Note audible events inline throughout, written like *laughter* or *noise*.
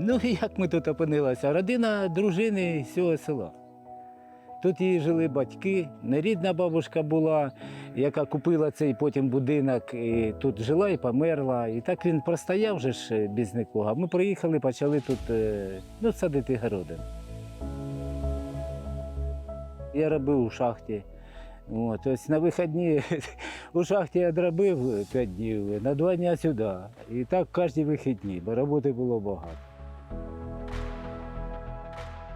Ну і як ми тут опинилися? Родина дружини з цього села. Тут її жили батьки, нерідна бабушка була, яка купила цей потім будинок, і тут жила і померла. І так він простояв вже ж е, без нікого. Ми приїхали, почали тут е, ну, садити городи. Я робив у шахті. От, ось на вихідні *laughs* у шахті я дробив 5 днів, на два дні сюди. І так кожні вихідні, бо роботи було багато.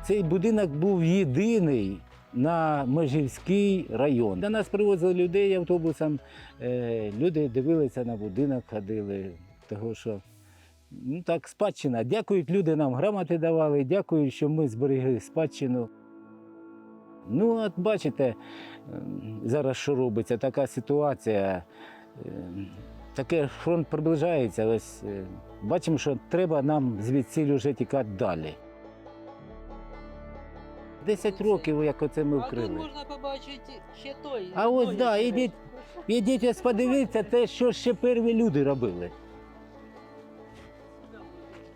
Цей будинок був єдиний на Межівський район. До нас привозили людей автобусом. е, Люди дивилися на будинок, ходили. Того, що ну так, спадщина. Дякують, люди нам грамоти давали, дякують, що ми зберегли спадщину. Ну, от бачите, зараз що робиться, така ситуація. ем, Таке фронт приближається. Ось е, бачимо, що треба нам звідси вже тікати далі. Десять років, як оце ми А тут вкрили. можна побачити ще той. А ось той да, ще. ідіть, ідіть ось подивіться те, що ще перві люди робили.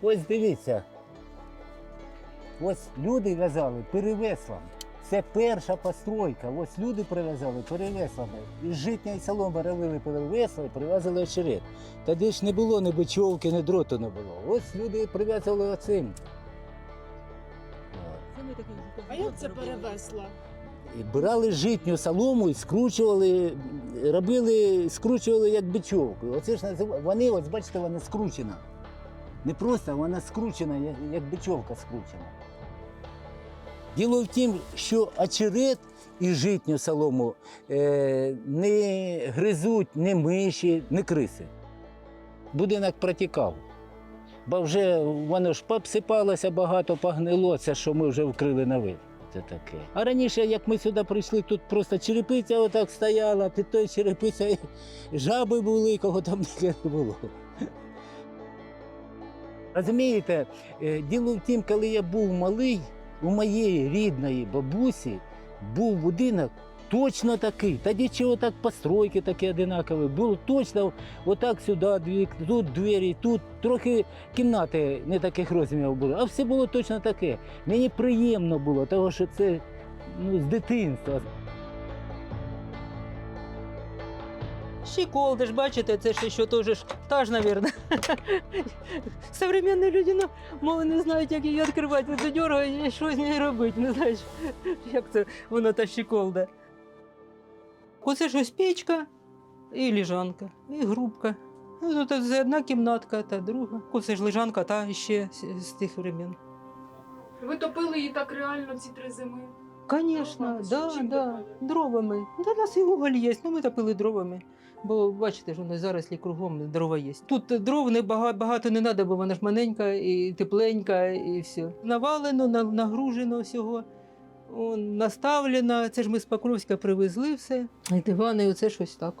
Ось дивіться. Ось люди в'язали перевеслом. Це перша постройка. Ось люди прив'язали перевеслами. Із житньої соломи робили перевесло і прив'язали очерет. Тоді ж не було ні бичовки, ні дроту не було. Ось люди прив'язували оцим. А як це перевесла? Брали житню солому і скручували, робили, скручували як бичовку. Оце ж назив... вони, ось бачите, вона скручена. Не просто вона скручена, як, як бичовка скручена. Діло в тім, що очерет і житню солому е, не гризуть ні миші, ні криси. Будинок протікав. Бо вже воно ж попсипалося багато, погнило, що ми вже вкрили на вид. Це таке. А раніше, як ми сюди прийшли, тут просто черепиця отак стояла, під тою черепицею жаби були, кого там *laughs* не було. Розумієте, е, діло в тім, коли я був малий, у моєї рідної бабусі був будинок точно такий. Тоді чого так постройки такі одинакові. Було точно отак сюди, тут двері, тут трохи кімнати не таких розмірів було, а все було точно таке. Мені приємно було, тому що це ну, з дитинства. Щеколди ж, бачите, це ще що теж ж мабуть. *laughs* Современні люди, ну, мови не знають, як її відкривати. Дергає що з нею робити. Не знаєш, як це вона та щеколда. Оце ж ось печка і лежанка, і грубка. Ну, тут це одна кімнатка, та друга. Оце ж лежанка, та ще з, з тих времен. Ви топили її так реально ці три зими? Дровами? да, да, дровами. Да, у нас і уголь є, ну ми топили дровами. Бо бачите, що вони зараз кругом дрова є. Тут дров не багато, багато не треба, бо вона ж маленька і тепленька, і все. Навалено, на- нагружено всього. Он, наставлено, це ж ми з Покровська привезли все. І дивани, і оце щось так.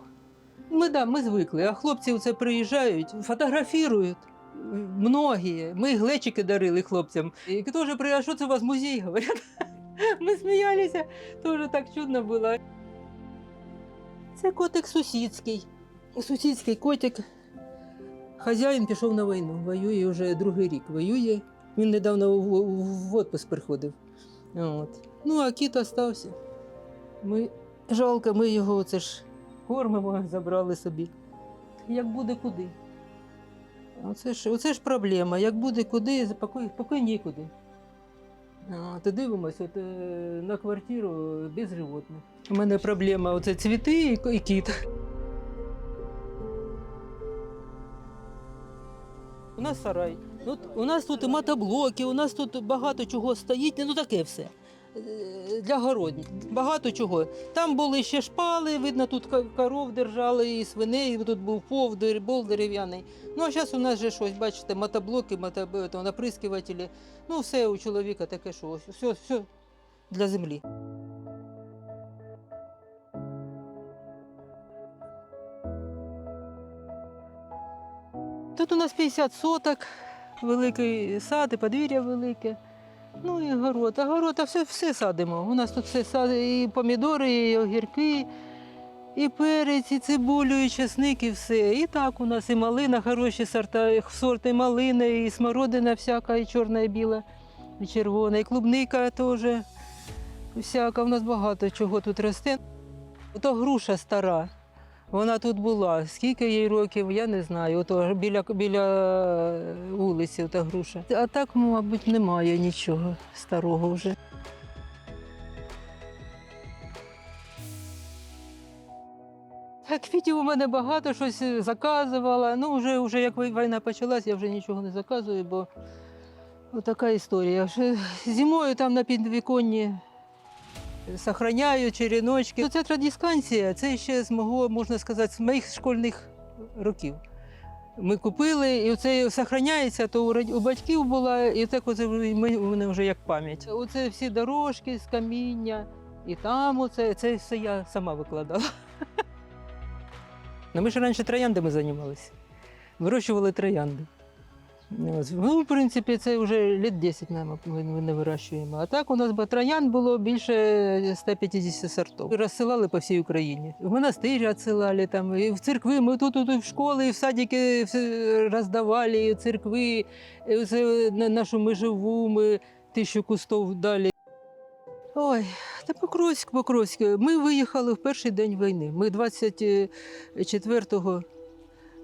Ми, да, ми звикли, а хлопці оце приїжджають, фотографірують. Многі. Ми глечики дарили хлопцям. І теж приїжджають, що це у вас музей? Говорять. *laughs* Ми сміялися, теж так чудно було. Це котик сусідський. Сусідський котик. Хазяїн пішов на війну, воює вже другий рік воює. Він недавно в, в, в приходив. От. Ну, а кіт остався. Ми, жалко, ми його оце ж кормимо, *laughs* забрали собі. Як буде куди? Оце ж, оце ж проблема. Як буде куди, поки, поки нікуди. А, То дивимося от, е, на квартиру без животних. У мене проблема оце цвіти і і кіт. У нас сарай. От, у нас тут і мотоблоки, у нас тут багато чого стоїть, ну таке все. Е, Для городні. Багато чого. Там були ще шпали, видно, тут коров держали і свиней, тут був повдер, бол дерев'яний. Ну а зараз у нас же щось, бачите, мотоблоки, мото, то, наприскувателі. Ну, все у чоловіка таке, що все, все для землі. Тут у нас 50 соток, великий сад, і подвір'я велике. Ну і город. А а все, все садимо. У нас тут все сад, і помідори, і огірки, І перець, і цибулю, і чесник, і все. І так у нас і малина, хороші сорта, сорти малини, і смородина всяка, і чорна, і біла, і червона, і клубника теж. Всяка, у нас багато чого тут росте. Ото груша стара. Вона тут була. Скільки їй років, я не знаю. Ото біля, біля вулиці та груша. А так, мабуть, немає нічого старого вже. Квітів у мене багато, щось заказувала. Ну, вже, вже як війна почалась, я вже нічого не заказую, бо така історія. Зимою там на підвіконні сохраняю черіночки. Ця традисканція, це ще з мого, можна сказати, з моїх школьних років. Ми купили, і це сохраняється, то у батьків була, і так оце ми- мене вже як пам'ять. Оце всі дорожки з каміння, і там оце, це все я сама викладала. *laughs* Ну, ми ж раніше трояндами займалися. Вирощували троянди. Ось. Ну, в принципі, це вже літ 10 нам ми не вирощуємо. А так у нас би троянд було більше 150 сортів. Розсилали по всій Україні. В монастирі відсилали, там, і в церкви. Ми тут, тут і в школи, і в садики все роздавали, і в церкви, і це на нашу межову ми тисячу кустов дали. Ой, та Покровськ, Покровськ. Ми виїхали в перший день війни. Ми 24-го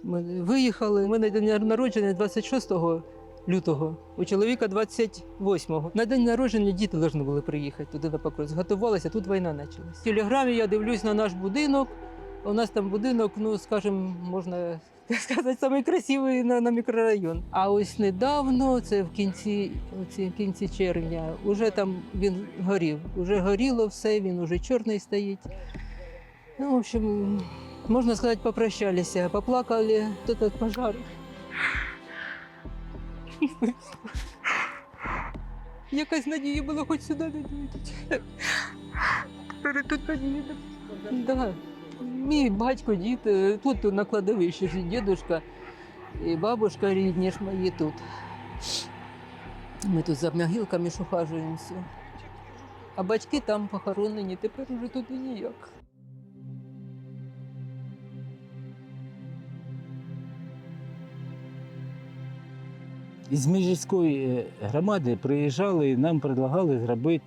ми виїхали. У мене день народження 26 лютого, у чоловіка 28-го. На день народження діти повинні були приїхати туди на Покровськ. Готувалися, тут війна почалась. В телеграмі я дивлюсь на наш будинок. У нас там будинок, ну скажімо, можна *laughs* сказати, самий на, на мікрорайон. А ось недавно, це в кінці, оці, кінці червня, уже там він горів. Уже горіло все, він уже чорний стоїть. Ну, в общем, можна сказати, попрощалися, поплакали, тут этот пожар. Якась надія була хоч сюди не дійти. Тепер тут надія. Да. Мій батько, дід, тут на кладовищі ж і дідушка, і бабушка рідні ж мої тут. Ми тут за могилками ж ухажуємося. А батьки там похоронені, тепер уже туди ніяк. Із міжгірської е, громади приїжджали і нам предлагали зробити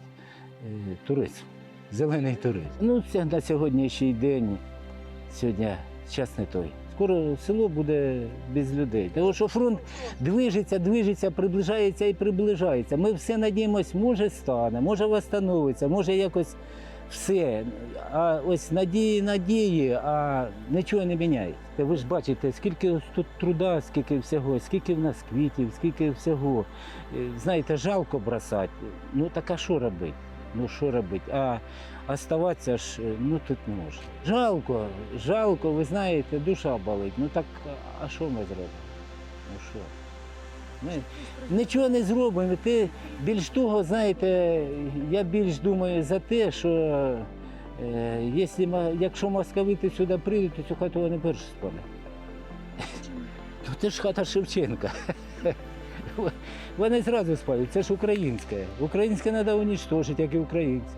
е, туризм, зелений туризм. Ну, це на сьогоднішній день, сьогодні час не той. Скоро село буде без людей. Тому що фронт движеться, движеться, приближається і приближається. Ми все надіємось, може стане, може восстановиться, може якось все. А ось надії, надії, а нічого не міняється. Ви ж бачите, скільки тут труда, скільки всього, скільки в нас квітів, скільки всього. Е, Знаєте, жалко бросати. Ну так а що робити? Ну що робити? А оставатися ж е, ну тут не можна. Жалко, жалко, ви знаєте, душа болить. Ну так а що ми зробимо? Ну що? Ми нічого не зробимо. Ти більш того, знаєте, я більш думаю за те, що е, якщо, московити сюди прийдуть, то цю хату вони перші спалять. То це ж хата Шевченка. Вони зразу спалять, це ж українське. Українське треба уничтожити, як і українці.